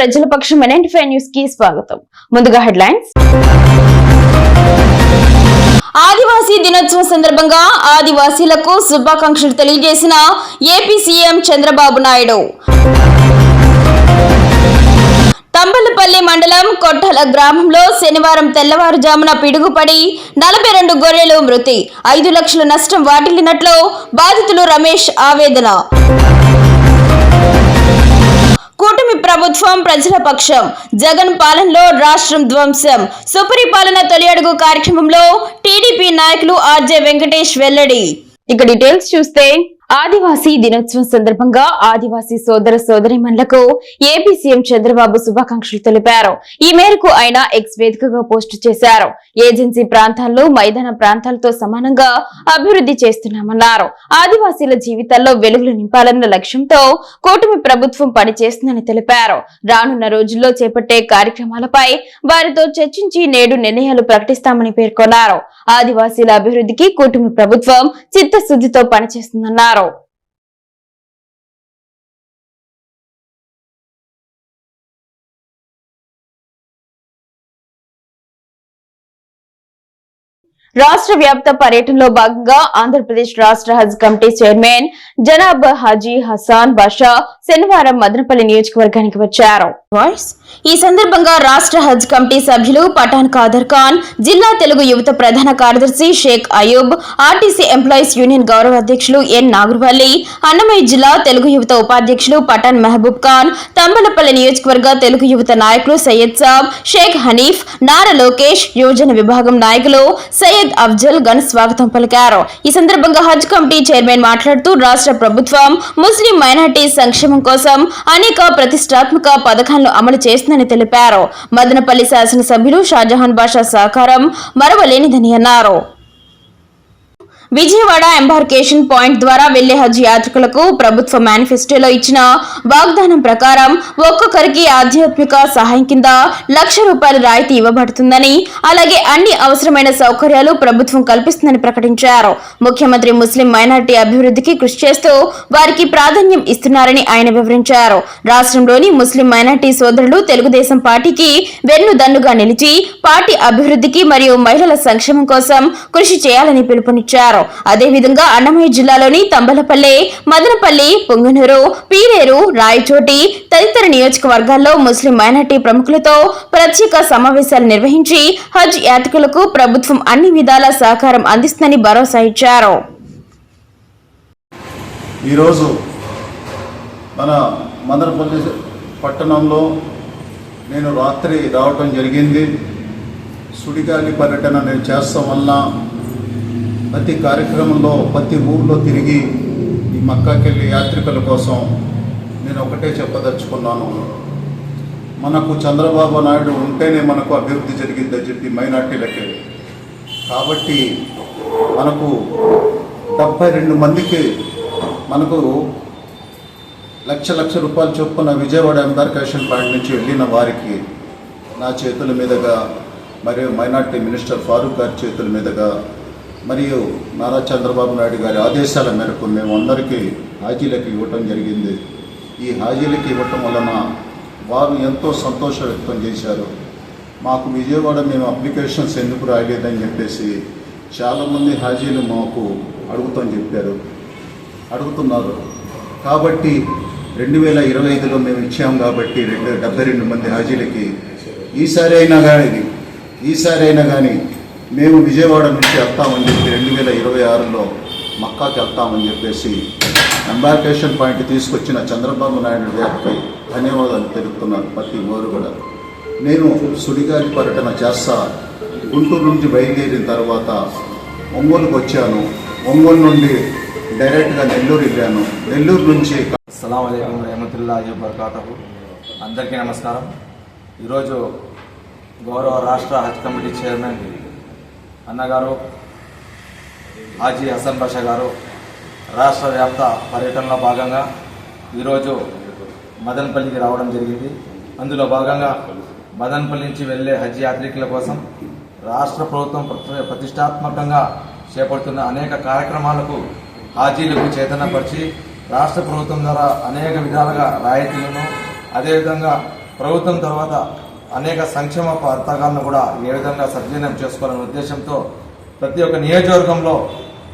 ప్రజల పక్షం ఎన్ఎంటీ న్యూస్కి స్వాగతం. ముందుగా హెడ్లైన్స్. ఆదివాసీ దినోత్సవం సందర్భంగా ఆదివాసీలకు శుభాకాంక్షలు తెలియజేసిన ఏపీ సీఎం చంద్రబాబు నాయుడు. తంబలపల్లి మండలం కొట్టల గ్రామంలో శనివారం తెల్లవారుజామున పిడుగుపడి నలభై రెండు గొర్రెలు మృతి ఐదు లక్షల నష్టం వాటిల్లినట్లు బాధితులు రమేష్ ఆవేదన. కూటమి ప్రభుత్వం ప్రజల పక్షం. జగన్ పాలనలో రాష్ట్రం ధ్వంసం. సుపరిపాలన తొలి అడుగు కార్యక్రమంలో టీడీపీ నాయకులు ఆర్జే వెంకటేష్ వెల్లడి. ఇక డీటెయిల్స్ చూస్తే ఆదివాసీ దినోత్సవం సందర్భంగా ఆదివాసీ సోదర సోదరిమణులకు ఏపీ సీఎం చంద్రబాబు శుభాకాంక్షలు తెలిపారు. ఈ మేరకు ఆయన ఎక్స్ వేదికగా పోస్టు చేశారు. ఏజెన్సీ ప్రాంతాల్లో మైదాన ప్రాంతాలతో సమానంగా అభివృద్ధి చేస్తున్నామన్నారు. ఆదివాసీల జీవితాల్లో వెలుగులు నింపాలన్న లక్ష్యంతో కూటమి ప్రభుత్వం పనిచేస్తుందని తెలిపారు. రానున్న రోజుల్లో చేపట్టే కార్యక్రమాలపై వారితో చర్చించి నేడు నిర్ణయాలు ప్రకటిస్తామని పేర్కొన్నారు. ఆదివాసీల అభివృద్ధికి కూటమి ప్రభుత్వం చిత్తశుద్ధితో పనిచేస్తుందన్నారు. రాష్ట్ర వ్యాప్త పర్యటనలో భాగంగా ఆంధ్రప్రదేశ్ రాష్ట్ర హజ్ కమిటీ చైర్మన్ జనాబ్ హాజీ హసాన్ బాషా శనివారం మదనపల్లి నియోజకవర్గానికి వచ్చారు. ఈ సందర్భంగా రాష్ట్ర హజ్ కమిటీ సభ్యులు పఠాన్ ఖాదర్ ఖాన్ జిల్లా తెలుగు యువత ప్రధాన కార్యదర్శి Sheikh Ayub RTC employees union గౌరవ అధ్యక్షులు ఎన్ నాగర్వల్లి అన్నమయ్య జిల్లా తెలుగు యువత ఉపాధ్యక్షులు పఠాన్ మహబూబ్ ఖాన్ తంబలపల్లి నియోజకవర్గ తెలుగు యువత నాయకులు సయ్యద్ సాబ్ షేక్ హనీఫ్ నారా లోకేష్ యువజన విభాగం నాయకులు సయ్యద్ అఫ్జల్ ఘన స్వాగతం పలికారు. ఈ సందర్భంగా హజ్ కమిటీ చైర్మన్ మాట్లాడుతూ రాష్ట్ర ప్రభుత్వం ముస్లిం మైనార్టీ సంక్షేమం కోసం అనేక ప్రతిష్టాత్మక పథకాలను అమలు చేస్తుందని తెలిపారు. మదనపల్లి శాసనసభ్యులు షాజహాన్ బాషా సహకారం మరవలేనిదని అన్నారు. విజయవాడ ఎంబార్కేషన్ పాయింట్ ద్వారా వెళ్ళే హజ్ యాత్రికులకు ప్రభుత్వ మేనిఫెస్టోలో ఇచ్చిన వాగ్దానం ప్రకారం ఒక్కొక్కరికి ఆధ్యాత్మిక సహాయం కింద లక్ష రూపాయల రాయితీ ఇవ్వబడుతుందని అలాగే అన్ని అవసరమైన సౌకర్యాలు ప్రభుత్వం కల్పిస్తుందని ప్రకటించారు. ముఖ్యమంత్రి ముస్లిం మైనార్టీ అభివృద్ధికి కృషి చేస్తూ వారికి ప్రాధాన్యం ఇస్తున్నారని ఆయన వివరించారు. రాష్ట్రంలోని ముస్లిం మైనార్టీ సోదరులు తెలుగుదేశం పార్టీకి వెన్నుదన్నుగా నిలిచి పార్టీ అభివృద్ధికి మరియు మహిళల సంక్షేమం కోసం కృషి చేయాలని పిలుపునిచ్చారు. అదేవిధంగా అన్నమయ్య జిల్లాలోని తంబలపల్లె మదనపల్లి పొంగనూరు పీరేరు రాయచోటి తదితర నియోజకవర్గాల్లో ముస్లిం మైనార్టీ ప్రముఖులతో ప్రత్యేక సమావేశాలు నిర్వహించి హజ్ యాత్రికులకు ప్రభుత్వం అన్ని విధాల సహకారం అందిస్తుందని భరోసా ఇచ్చారు. ఈరోజు మన మదనపల్లి పట్టణంలో నేను రాత్రి రావటం జరిగింది. సుడిగాలి పర్యటన నేను చేస్తాం వలన ప్రతి కార్యక్రమంలో ప్రతి ఊళ్ళో తిరిగి ఈ మక్కాకెళ్ళి యాత్రికుల కోసం నేను ఒకటే చెప్పదలుచుకున్నాను. మనకు చంద్రబాబు నాయుడు ఉంటేనే మనకు అభివృద్ధి జరిగిందని చెప్పి మైనార్టీలకే. కాబట్టి మనకు డెబ్బై రెండు మందికి మనకు లక్ష లక్ష రూపాయలు చొప్పున విజయవాడ ఎంబార్కేషన్ పాయింట్ నుంచి వెళ్ళిన వారికి నా చేతుల మీదుగా మరియు మైనార్టీ మినిస్టర్ ఫారూక్ గారి చేతుల మీదుగా మరియు నారా చంద్రబాబు నాయుడు గారి ఆదేశాల మేరకు మేము అందరికీ హాజీలకు ఇవ్వటం జరిగింది. ఈ హాజీలకు ఇవ్వటం వలన వారు ఎంతో సంతోషం వ్యక్తం చేశారు. మాకు విజయవాడ మేము అప్లికేషన్స్ ఎందుకు రాలేదని చెప్పేసి చాలామంది హాజీలు మాకు అడుగుతాం చెప్పారు. అడుగుతున్నారు. కాబట్టి రెండు వేల ఇరవై ఐదులో మేము ఇచ్చాం కాబట్టి రెండు డెబ్బై రెండు మంది హాజీలకి ఈసారి అయినా కానీ ఈసారి అయినా కానీ మేము విజయవాడ నుంచి వెళ్తామని చెప్పి రెండు వేల ఇరవై ఆరులో మక్కాకి వెళ్తామని చెప్పేసి ఎంబార్కేషన్ పాయింట్ తీసుకొచ్చిన చంద్రబాబు నాయుడు గారిపై ధన్యవాదాలు తెలుపుతున్నారు ప్రతి ఓరు కూడా. నేను సుడిగాలి పర్యటన చేస్తా గుంటూరు నుంచి బయలుదేరిన తర్వాత ఒంగోలుకు వచ్చాను. ఒంగోలు నుండి డైరెక్ట్గా నెల్లూరు వెళ్ళాను. నెల్లూరు నుంచి అస్సలం అయికం రహమతుల్లాహి వబర్కాతహు. అందరికీ నమస్కారం. ఈరోజు గౌరవ రాష్ట్ర హజ్ కమిటీ చైర్మన్ అన్నగారు హాజీ హసన్ బాషా గారు రాష్ట్ర వ్యాప్త పర్యటనలో భాగంగా ఈరోజు మదనపల్లికి రావడం జరిగింది. అందులో భాగంగా మదనపల్లి నుంచి వెళ్ళే హజ్ యాత్రికుల కోసం రాష్ట్ర ప్రభుత్వం ప్రతి- ప్రతిష్టాత్మకంగా చేపడుతున్న అనేక కార్యక్రమాలకు హాజీలకు చేతనపరిచి రాష్ట్ర ప్రభుత్వం ద్వారా అనేక విధాలుగా రాయితీలను అదేవిధంగా ప్రభుత్వం తర్వాత అనేక సంక్షేమ పథకాలను కూడా ఏ విధంగా సద్వినియోగం చేసుకోవాలనే ఉద్దేశంతో ప్రతి ఒక్క నియోజకవర్గంలో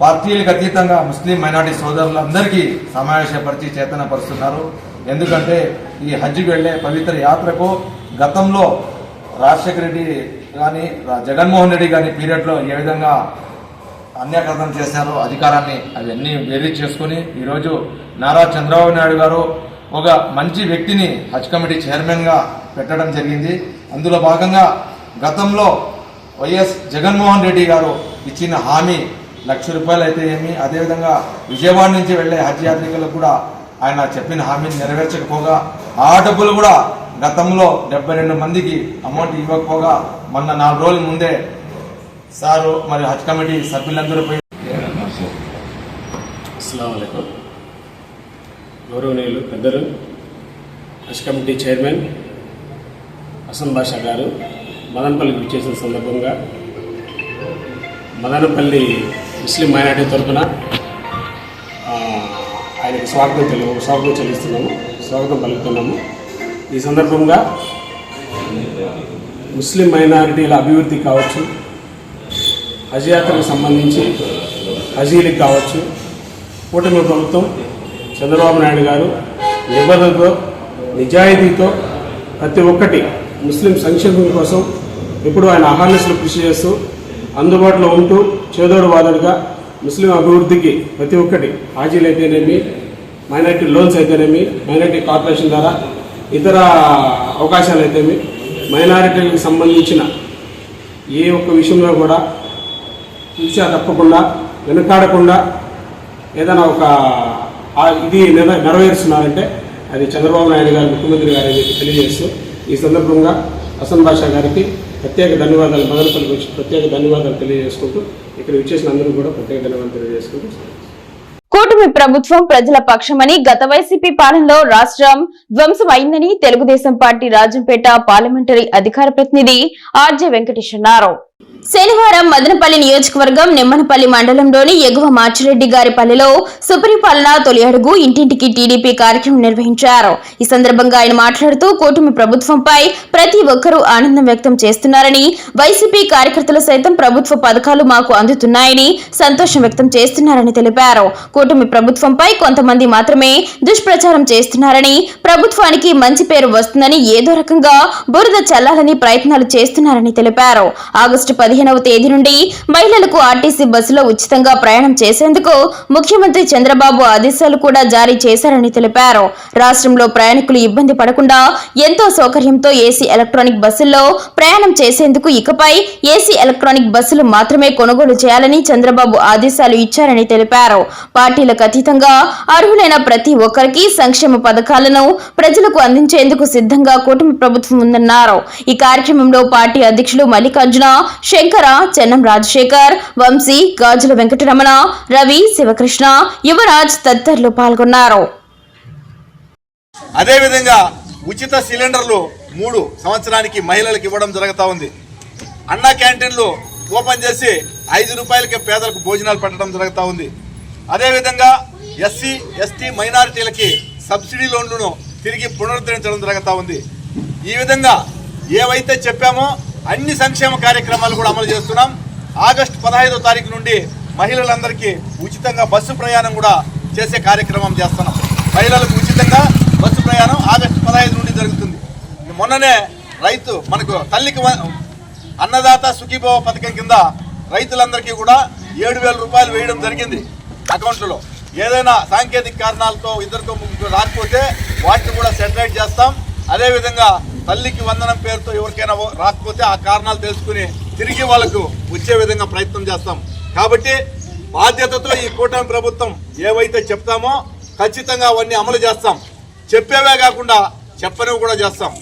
పార్టీలకు అతీతంగా ముస్లిం మైనార్టీ సోదరులందరికీ సమావేశపరిచి చేతనపరుస్తున్నారు. ఎందుకంటే ఈ హజ్కి వెళ్ళే పవిత్ర యాత్రకు గతంలో రాజశేఖర రెడ్డి కానీ జగన్మోహన్ రెడ్డి కానీ పీరియడ్లో ఏ విధంగా అన్యాకృతం చేశారో అధికారాన్ని అవన్నీ వేరీ చేసుకుని ఈరోజు నారా చంద్రబాబు నాయుడు గారు ఒక మంచి వ్యక్తిని హజ్ కమిటీ చైర్మన్గా పెట్టడం జరిగింది. అందులో భాగంగా గతంలో వైఎస్ జగన్మోహన్ రెడ్డి గారు ఇచ్చిన హామీ లక్ష రూపాయలు అయితే ఏమి అదేవిధంగా విజయవాడ నుంచి వెళ్ళే హజ్ యాత్రికులకు కూడా ఆయన చెప్పిన హామీని నెరవేర్చకపోగా ఆ డబ్బులు కూడా గతంలో డెబ్బై రెండు మందికి అమౌంట్ ఇవ్వకపోగా మొన్న నాలుగు రోజుల ముందే సారు మరియు హజ్ కమిటీ సభ్యులందరూ పోయి అస్సలం గౌరవనీయులు పెద్దలు హజ్ కమిటీ చైర్మన్ హసన్ బాషా గారు మదనపల్లికి విచ్చేసిన సందర్భంగా మదనపల్లి ముస్లిం మైనార్టీ తరఫున ఆయనకు స్వాగతం తెలు స్వాగతం చెల్లిస్తున్నాము స్వాగతం పలుకుతున్నాము. ఈ సందర్భంగా ముస్లిం మైనారిటీల అభివృద్ధి కావచ్చు హజ్ యాత్రకు సంబంధించి హజీలకు కావచ్చు కూటమి ప్రభుత్వం చంద్రబాబు నాయుడు గారు నిబద్ధతతో నిజాయితీతో ప్రతి ఒక్కటి ముస్లిం సంక్షేమం కోసం ఇప్పుడు ఆయన అహార్నెస్లు కృషి చేస్తూ అందుబాటులో ఉంటూ చేదోడు వాదోడుగా ముస్లిం అభివృద్ధికి ప్రతి ఒక్కటి హాజీలు అయితేనేమి మైనార్టీ లోన్స్ అయితేనేమి మైనార్టీ కార్పొరేషన్ ద్వారా ఇతర అవకాశాలు అయితేమి మైనారిటీలకు సంబంధించిన ఏ ఒక్క విషయంలో కూడా చూసా తప్పకుండా వెనుకాడకుండా ఏదైనా ఒక ఇది నెర- నెరవేరుస్తున్నారంటే అది చంద్రబాబు నాయుడు గారు ముఖ్యమంత్రి గారు తెలియజేస్తూ ఈ సందర్భంగా హసన్ బాషా గారికి ప్రత్యేక ధన్యవాదాలు మదనపల్లి గురించి ప్రత్యేక ధన్యవాదాలు తెలియజేసుకుంటూ ఇక్కడ విచ్చేసిన అందరూ కూడా ప్రత్యేక ధన్యవాదాలు తెలియజేసుకుంటూ కూటమి ప్రభుత్వం ప్రజల పక్షమని గత వైసీపీ పాలనలో రాష్ట్రం ధ్వంసం అయిందని తెలుగుదేశం పార్టీ రాజంపేట పార్లమెంటరీ అధికార ప్రతినిధి ఆర్జే వెంకటేష్ అన్నారు. శనివారం మదనపల్లి నియోజకవర్గం నిమ్మనపల్లి మండలంలోని ఎగువ మార్చిరెడ్డి గారి పల్లెలో సుపరిపాలన తొలి అడుగు ఇంటింటికి టీడీపీ కార్యక్రమం నిర్వహించారు. ఈ సందర్భంగా ఆయన మాట్లాడుతూ కూటమి ప్రభుత్వంపై ప్రతి ఒక్కరూ ఆనందం వ్యక్తం చేస్తున్నారని వైసీపీ కార్యకర్తలు సైతం ప్రభుత్వ పథకాలు మాకు అందుతున్నాయని సంతోషం వ్యక్తం చేస్తున్నారని తెలిపారు. కూటమి ప్రభుత్వంపై కొంతమంది మాత్రమే దుష్ప్రచారం చేస్తున్నారని ప్రభుత్వానికి మంచి పేరు వస్తుందని ఏదో రకంగా బురద చల్లాలని ప్రయత్నాలు చేస్తున్నారని తెలిపారు. ఆగస్టు పది పదిహేనవ తేదీ నుండి మహిళలకు ఆర్టీసీ బస్సులో ఉచితంగా ప్రయాణం చేసేందుకు ముఖ్యమంత్రి చంద్రబాబు ఆదేశాలు కూడా జారీ చేశారని తెలిపారు. రాష్ట్రంలో ప్రయాణికులు ఇబ్బంది పడకుండా ఎంతో సౌకర్యంతో ఏసీ ఎలక్ట్రానిక్ బస్సుల్లో ప్రయాణం చేసేందుకు ఇకపై ఏసీ ఎలక్ట్రానిక్ బస్సులు మాత్రమే కొనుగోలు చేయాలని చంద్రబాబు ఆదేశాలు ఇచ్చారని తెలిపారు. పార్టీలకు అతీతంగా అర్హులైన ప్రతి ఒక్కరికి సంక్షేమ పథకాలను ప్రజలకు అందించేందుకు సిద్ధంగా కూటమి ప్రభుత్వం ఉందన్నారు. ఈ కార్యక్రమంలో పార్టీ అధ్యక్షులు మల్లికార్జున శంకర చెన్నం రాజశేఖర్ వంశీ గాజుల వెంకటరమణ రవి శివకృష్ణ యువరాజ్ తదితరులు పాల్గొన్నారు. అదేవిధంగా ఉచిత సిలిండర్లు మూడు సంవత్సరానికి మహిళలకు ఇవ్వడం జరుగుతూ ఉంది. అన్నా క్యాంటీన్లు ఓపెన్ చేసి ఐదు రూపాయలకే పేదలకు భోజనాలు పెట్టడం జరుగుతూ ఉంది. అదేవిధంగా ఎస్సీ ఎస్టీ మైనారిటీలకి సబ్సిడీ లోన్లను తిరిగి పునరుద్ధరించడం జరుగుతూ ఉంది. ఈ విధంగా ఏవైతే చెప్పామో అన్ని సంక్షేమ కార్యక్రమాలు కూడా అమలు చేస్తున్నాం. ఆగస్టు పదహైదో తారీఖు నుండి మహిళలందరికీ ఉచితంగా బస్సు ప్రయాణం కూడా చేసే కార్యక్రమం చేస్తున్నాం. మహిళలకు ఉచితంగా బస్సు ప్రయాణం ఆగస్టు పదహైదు నుండి జరుగుతుంది. మొన్ననే రైతు మనకు తల్లికి అన్నదాత సుఖీభవ పథకం కింద రైతులందరికీ కూడా ఏడు వేల రూపాయలు వేయడం జరిగింది అకౌంట్లో. ఏదైనా సాంకేతిక కారణాలతో ఇద్దరితో ముగ్గురు రాకపోతే వాటిని కూడా సెటిలైట్ చేస్తాం. అదేవిధంగా తల్లికి వందనం పేరుతో ఎవరికైనా రాకపోతే ఆ కారణాలు తెలుసుకుని తిరిగి వాళ్ళకు వచ్చే విధంగా ప్రయత్నం చేస్తాం. కాబట్టి బాధ్యతతో ఈ కూటమి ప్రభుత్వం ఏవైతే చెప్తామో ఖచ్చితంగా అవన్నీ అమలు చేస్తాం. చెప్పేవే కాకుండా చెప్పనివి కూడా చేస్తాం.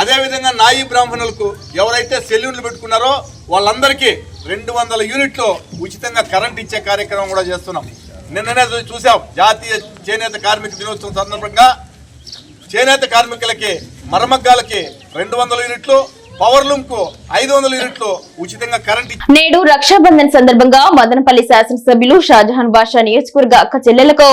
అదేవిధంగా నాయి బ్రాహ్మణులకు ఎవరైతే సెల్యూన్లు పెట్టుకున్నారో వాళ్ళందరికీ రెండు వందల యూనిట్లు ఉచితంగా కరెంట్ ఇచ్చే కార్యక్రమం కూడా చేస్తున్నాం. నిన్ననే చూసాం జాతీయ చేనేత కార్మిక దినోత్సవం సందర్భంగా చేనేత కార్మికులకి మరమగ్గాలకి రెండు వందల యూనిట్లు ఐదు వందల నేడు రక్షాబంధన్ సందర్భంగా మదనపల్లి శాసనసభ్యులు షాజహాన్ బాషా నియోజకవర్గ అక్క చెల్లెలకు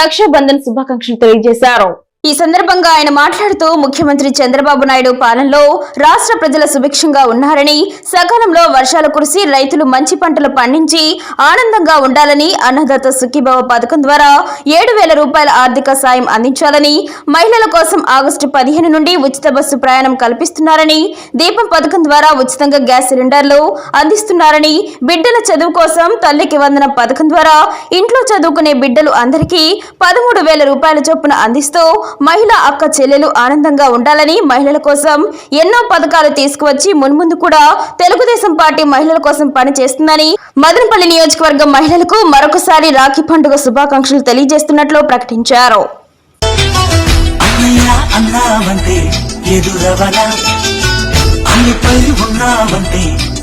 రక్షాబంధన్ శుభాకాంక్షలు తెలియజేశారు. ఈ సందర్భంగా ఆయన మాట్లాడుతూ ముఖ్యమంత్రి చంద్రబాబు నాయుడు పాలనలో రాష్ట్ర ప్రజల సుభిక్షంగా ఉన్నారని సకాలంలో వర్షాలు కురిసి రైతులు మంచి పంటలు పండించి ఆనందంగా ఉండాలని అన్నదాత సుఖీభవ పథకం ద్వారా ఏడు వేల రూపాయల ఆర్థిక సాయం అందించాలని మహిళల కోసం ఆగస్టు పదిహేను నుండి ఉచిత బస్సు ప్రయాణం కల్పిస్తున్నారని దీపం పథకం ద్వారా ఉచితంగా గ్యాస్ సిలిండర్లు అందిస్తున్నారని బిడ్డల చదువు కోసం తల్లికి వందన పథకం ద్వారా ఇంట్లో చదువుకునే బిడ్డలు అందరికీ పదమూడు వేల రూపాయల చొప్పున అందిస్తూ మహిళా అక్క చెల్లెలు ఆనందంగా ఉండాలని మహిళల కోసం ఎన్నో పథకాలు తీసుకువచ్చి మున్ముందు కూడా తెలుగుదేశం పార్టీ మహిళల కోసం పనిచేస్తుందని మదనపల్లి నియోజకవర్గం మహిళలకు మరొకసారి రాఖీ పండుగ శుభాకాంక్షలు తెలియజేస్తున్నట్లు ప్రకటించారు.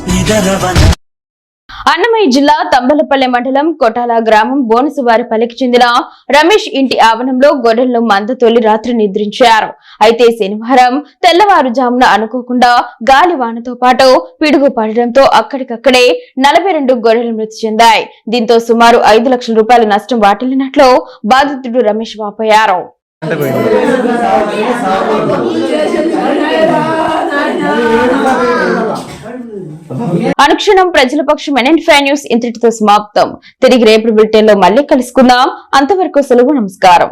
నిదరవన. అన్నమయ్య జిల్లా తంబలపల్లె మండలం కొటాల గ్రామం బోనసువారిపల్లికి చెందిన రమేష్ ఇంటి ఆవరణంలో గొర్రెలను మంద తొలి రాత్రి నిద్రించారు. అయితే శనివారం తెల్లవారుజామున అనుకోకుండా గాలి వానతో పాటు పిడుగు పడడంతో అక్కడికక్కడే నలభై రెండు గొర్రెలు మృతి చెందాయి. దీంతో సుమారు ఐదు లక్షల రూపాయల నష్టం వాటిల్లినట్లు బాధితుడు రమేష్ వాపోయారు. అనుక్షణం ప్రజల పక్షం ఎన్ఎన్ఫై న్యూస్ ఇంతటితో సమాప్తం. తిరిగి రేపు బులెటిన్లో మళ్ళీ కలుసుకుందాం. అంతవరకు సెలవు నమస్కారం.